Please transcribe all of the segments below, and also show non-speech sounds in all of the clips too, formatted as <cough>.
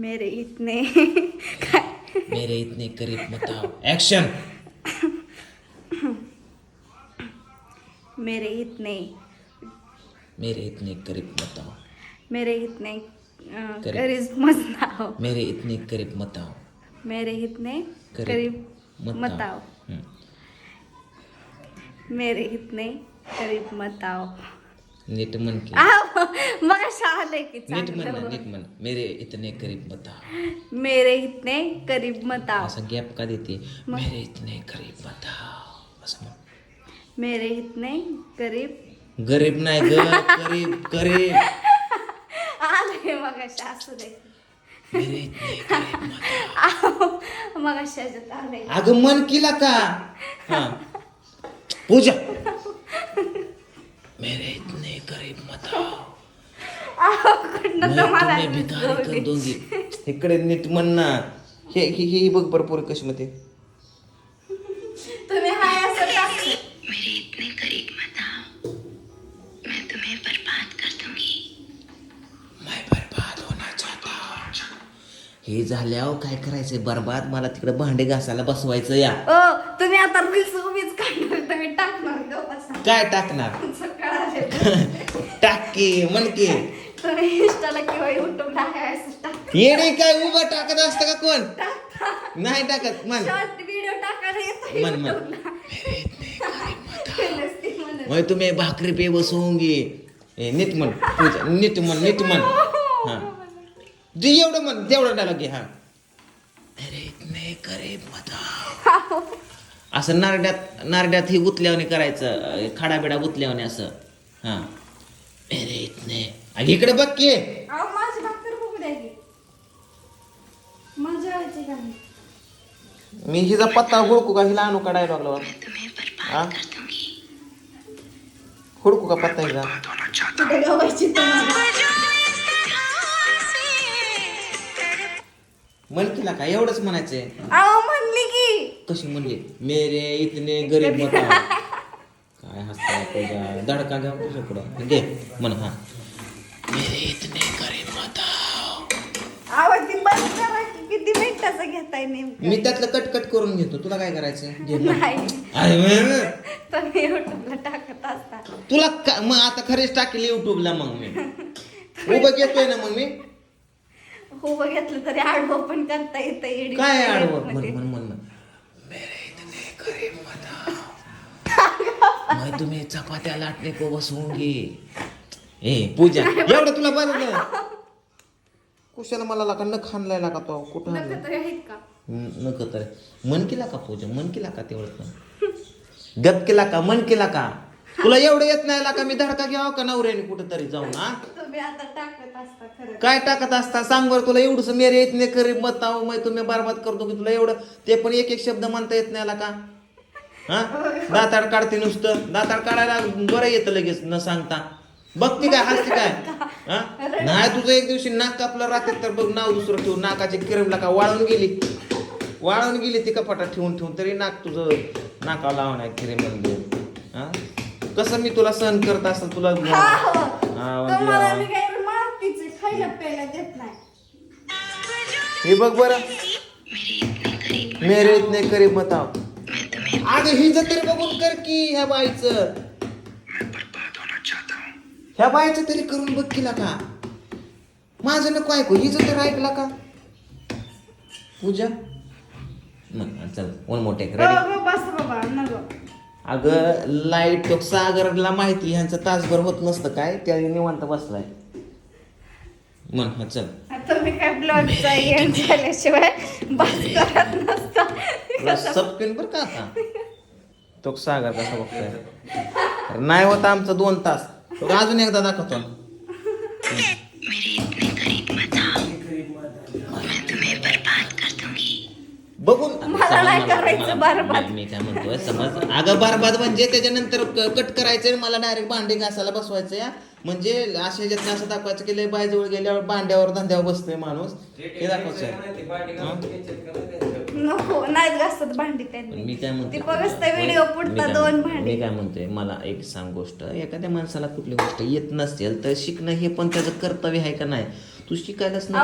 मेरे इतने। काय मेरे इतने करीब मत आओ। एक्शन मेरे इतने। मेरे इतने करीब मत आओ। मेरे इतने अं, करीब. करीब मत आओ। मेरे इतने करीब मत आओ। मेरे इतने करीब करीब मत आओ। हम्म. मेरे इतने करीब मत आओ। नीट मन की. मग आले की नीट म्हण ना चांगलं. नीट म्हण मेरे इतने करीब मत आओ मेरे इतने करीब मत आओ असं गॅप का देते? मेरे इतने करीब मत आओ असं म्हण. मेरे इतने करीब. गरीब नाही ग करीब करीब. आले मग असू दे. मेरे इतने करीब मत आओ मग अशाच्यात आले. अगं मन केला का? हा. पूजा मेरे इतने करीब मत आओ कुठनं मैं तुम्हाला तुम्हें भिखारी कर दूंगी इकडे नीट म्हण ना. हे हे बघ बरं पोरं कशी मध्ये हे झाल्यावर काय करायचंय? बर्बाद मला तिकडे भांडे घासायला बसवायचं या. ओ तुम्ही आता रील्स उभीच काढणार तुम्ही टाकणार गं बसा. काय टाकणार. <laughs> टाक की म्हण की. तुम्ही इंस्टाला किंवा युट्यूबला हाय असं टाक. येणे काय उभं टाकत असतं का कोण? नाही टाकत म्हण. शॉर्ट व्हिडिओ टाकायला येतो म्हणत. मग तुम्ही भाकरी पे बसवूंगी ए, नीट म्हण पूजा नीट म्हण नीट म्हण. जे एवढं म्हण तेवढं डायलॉग घे हा. अरे इतने करीब मत. आओ. असं नारड्यात नारड्यात ही गुतल्यावाने करायचं खाडाबिडा गुतल्यावाने असं. हा. अरे इतने. अगं इकडे बघ की. अहो, माझी भाकर बघू द्या की. मजा यायची का नाही? मी हिचा पत्ता हुडकू का? हिला आणू का डायलॉग लावा हाँ? हुडकू का पत्ता हिचा? कुठे गवायची तुम्हाला? म्हण केला का एवढंच म्हणायचंय? अहो म्हणली की. कशी म्हणली? मेरे इतने गरीब मत आओ. काय हसता तुझ्या दडका घ्या तुझ्याकडं घे म्हण हा. मेरे इतने गरीब मत आओ. आवाज ती बंद करा की किती मिनिटाचं घेताय नेमकं. मी त्यातलं कटकट करून घेतो. तुला काय करायचं घे म्हण. नाही. अरे वे. तुम्ही युट्यूबला टाकत असता. तुला का- मग आता खरेच टाकेल युट्यूबला मग मी. उभं घेतोय ना मग मी? हो घेतलं तरी आडवं पण करता येतं काय आडवं? म्हणमध्ये. म्हण म्हण म्हण. मेरे इतने गरीब मत आओ. <laughs> मैं तुम्हें चपात्या लाटने को बसवूंगी ए पूजा एवढं तुला बरं कुशाला मला लाका न खाणलाय लाका तो. कुठं आणलं? नका तरी आहेत का? नको तर. मन केला का पूजा? मन केला का तेवढं पण? गप केला का? मन केला का? तुला एवढं येत नाही का मी धडका घ्यावा का नवऱ्याने कुठं तरी जाऊन हा? तुम्ही आता टाकत असता खरं. काय टाकत असता? सांग बरं तुला एवढंच मेरे येत नाही करीब बताव मग तुम्ही बरबाद करतो की तुला एवढं ते पण एक एक शब्द म्हणता येत नाही आला का हा? दाताड काढते नुसतं. दाताड काढायला बरं येतं लगेच न सांगता. बघते काय हसते काय? हा? नाही तुझं एक दिवशी नाक कापलं रात्री तर बघ नाव दुसरं ठेवून नाकाचे किरमला का वाळून गेली. वाळून गेली ती कपाटात ठेवून ठेवून तरी नाक तुझं नाका लावणार किरेम हा कसं मी तुला सहन करत असं तुला हो. हा, म्हणजे तुम्हाला मी काही मातीचे खायला प्यायला देत नाही. हे बघ बरं. मेरे इतने करीब मेरे इतने करीब मत अगं हिज तरी बघून कर की ह्या बाईचं. हूँ ह्या बाईचं तरी करून बघ केला का. माझं नको ऐकू हिज तर ऐकला का? पूजा? चल वन मोठे हो, रेडी हो, बस बाबा नको अगं लाइट तो सागरला माहिती ह्यांचं तासभर होत नसतं काय? त्या निवांत बसलाय. म्हण हा चल. तुम्ही काय ब्लॉगचा झाल्याशिवाय बस करत नसता बरं का आता? तो सागर कसा बघतोय? अरे नाही होता आमचं दोन तास. तो अजून एकदा दाखवतो. मेरे इतने करीब मत बघून मला नाही करायचं बरबाद. मी काय म्हणतोय समज अगं बरबाद म्हणजे त्याच्यानंतर कट करायचं आणि मला डायरेक्ट भांडे घासायला बसवायचं या. म्हणजे अशा ह्याच्यात असं दाखवायचं की बायजवळ गेल्यावर भांड्यावर धंद्यावर बसतोय माणूस. हे दाखवायचं नाहीत घासत भांडी त्यांनी. मी काय म्हणतो व्हिडिओ पुढता दोन भांडी. मी काय म्हणतोय? मला एक सांग गोष्ट. एखाद्या माणसाला कुठली गोष्ट येत नसेल तर शिकणं हे पण त्याचं कर्तव्य आहे का नाही? तू शिकायलाच नको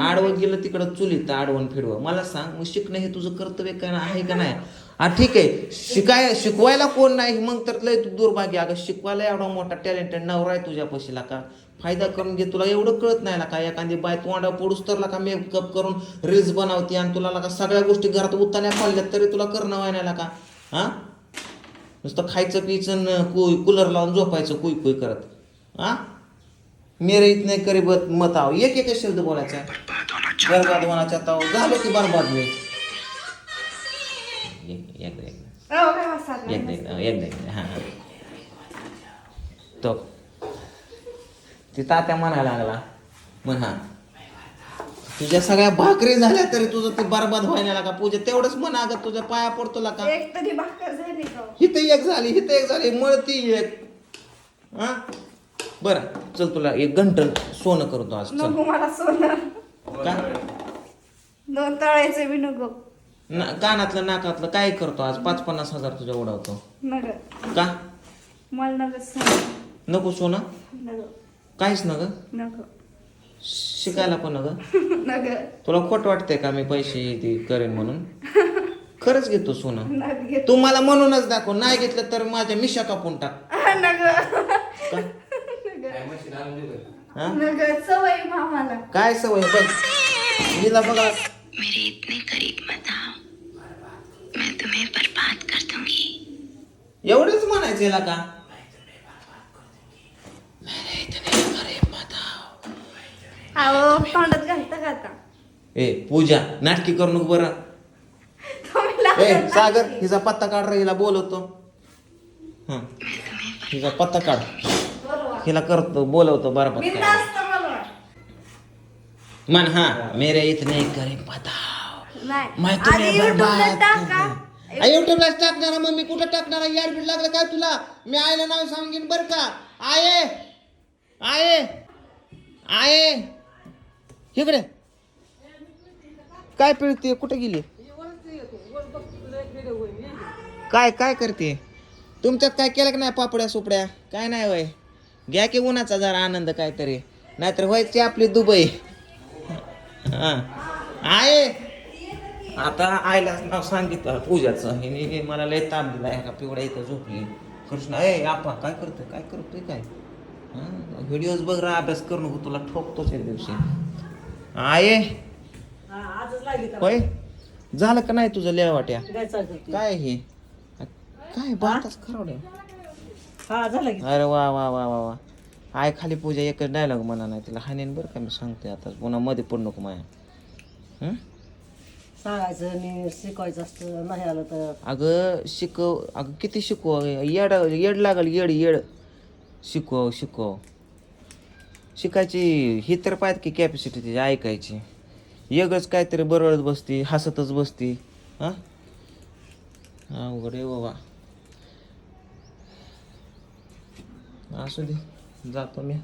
आडवं गेलं तिकडं चुलीत आडवण फिरवं मला सांग मग शिकणं हे तुझं कर्तव्य काय आहे का नाही? हा ठीक आहे. शिकाय शिकवायला कोण नाही? मग तर लय तू दुर्भाग्य अगं शिकवायला एवढा मोठा टॅलेंटेड नवरा आहे तुझ्या पशीला का? फायदा करून घे. तुला एवढं कळत नाही ना का? एखादी बाय तोंडा पोडूस तर का मेकअप करून रील्स बनवते आणि तुला का सगळ्या गोष्टी घरात उतान्या खाल्ल्यात तरी तुला करणं व्हायला का हा? नुसतं खायचं पियचं न कूलर लावून झोपायचं कुई कुई करत. हा? मेरे इतने करीबत मत आव एक एक शब्द बोलायचा. बरबाद होण्याच्या ताव. झालो की बरबाद मी एक- एकदा एकदा अहो, काय वाजता एकदा एकदा एकदा एकदा हां हां तो. ती तात्या म्हणायला लागला. म्हण हा. तुझ्या सगळ्या भाकरी झाल्या तरी तुझं ते बरबाद व्हायला का? पूजा तेवढंच म्हणा अगं तुझ्या पाया पडतो का? एक तरी भाकर झाली का? हिथं एक झाली हिथं एक झाली. मळती एक. हा? बरं चल तुला एक घंटन सोनं करतो आज चल. नको मला सोनं. का? दोन तळायचे बी नको. ना कानातलं नाकातलं काय करतो आज? पाच पन्नास हजार तुझ्या उडवतो. नग का? मला नग सोनं. नको सोनं? नग काहीच न ग नको. शिकायला पण न ग नग तुला खोट वाटतंय का मी पैसे ते करेन म्हणून? खरंच घेतो सोनं. नग तू मला म्हणूनच दाखव. नाही घेतलं तर माझ्या मिशा कापून टाक. <laughs> नग का? हा? सवय मामाला. काय सवय बघ. हिला बघा. मेरे इतने करीब मत आओ. मैं तुम्हें बर्बाद कर दूंगी. एवढंच म्हणायचं याला का? अहो तोंडात घालता का आता? ए पूजा नाटकी करू नको बरं. तुम्ही ए लागत सागर. हिचा पत्ता काढ रे हिला बोलवतो. हं. हिचा पत्ता काढ. हिला करतो बोलवतो बरोबर मी काय. बोलवा. मन हा मेरे इतने करीब बताओ. नाही. मैं आधी तुम्हें युट्यूबला बर्बाद टाका युट्यूबला टाकणार मग मी कुठं टाकणार यार बीट लागलं काय तुला? मी आईला नाव सांगेन बर का. आये आये आये. इकडे. काय पिळते कुठे गेली? काय काय करते तुमच्यात काय केलं की नाही पापड्या सुपड्या काय नाही वय घ्या की उन्हाचा जरा आनंद काहीतरी. नाहीतर व्हायची आपली दुबई. हा. आहे. आता आईला नाव सांगितलं पूजाचं. हिने हे मला लय ताप दिला एका पिवड्या इथं झोपली. कृष्णा ए आपा काय करतोय? काय करतोय काय? व्हिडिओज बघ रा अभ्यास करू नको तुला ठोकतोच एक दिवशी. आये होय? झालं का नाही तुझं लेवाट्या? काय हे? काय बाताच खरवड्या हा झालं की. अरे वा वा वा वा वा. आय खाली पूजा एकच डायलॉग म्हणा नाही तिला हानेन बरं का मी सांगते आता. पुन्हा मध्ये पडू नको माया. हं? सांगायचं आणि शिकवायचं असतं नाही आलं तर. अगं शिकव अगं किती शिकव? येड येड लागल येड येड. शिकव शिकव. शिकायची ही तर पाहिजे की कॅपॅसिटी तिची ऐकायची. एकच काहीतरी बरळत बसती हसतच बसती. हां? अवघड आहे बाबा. असू दे. जातो मी.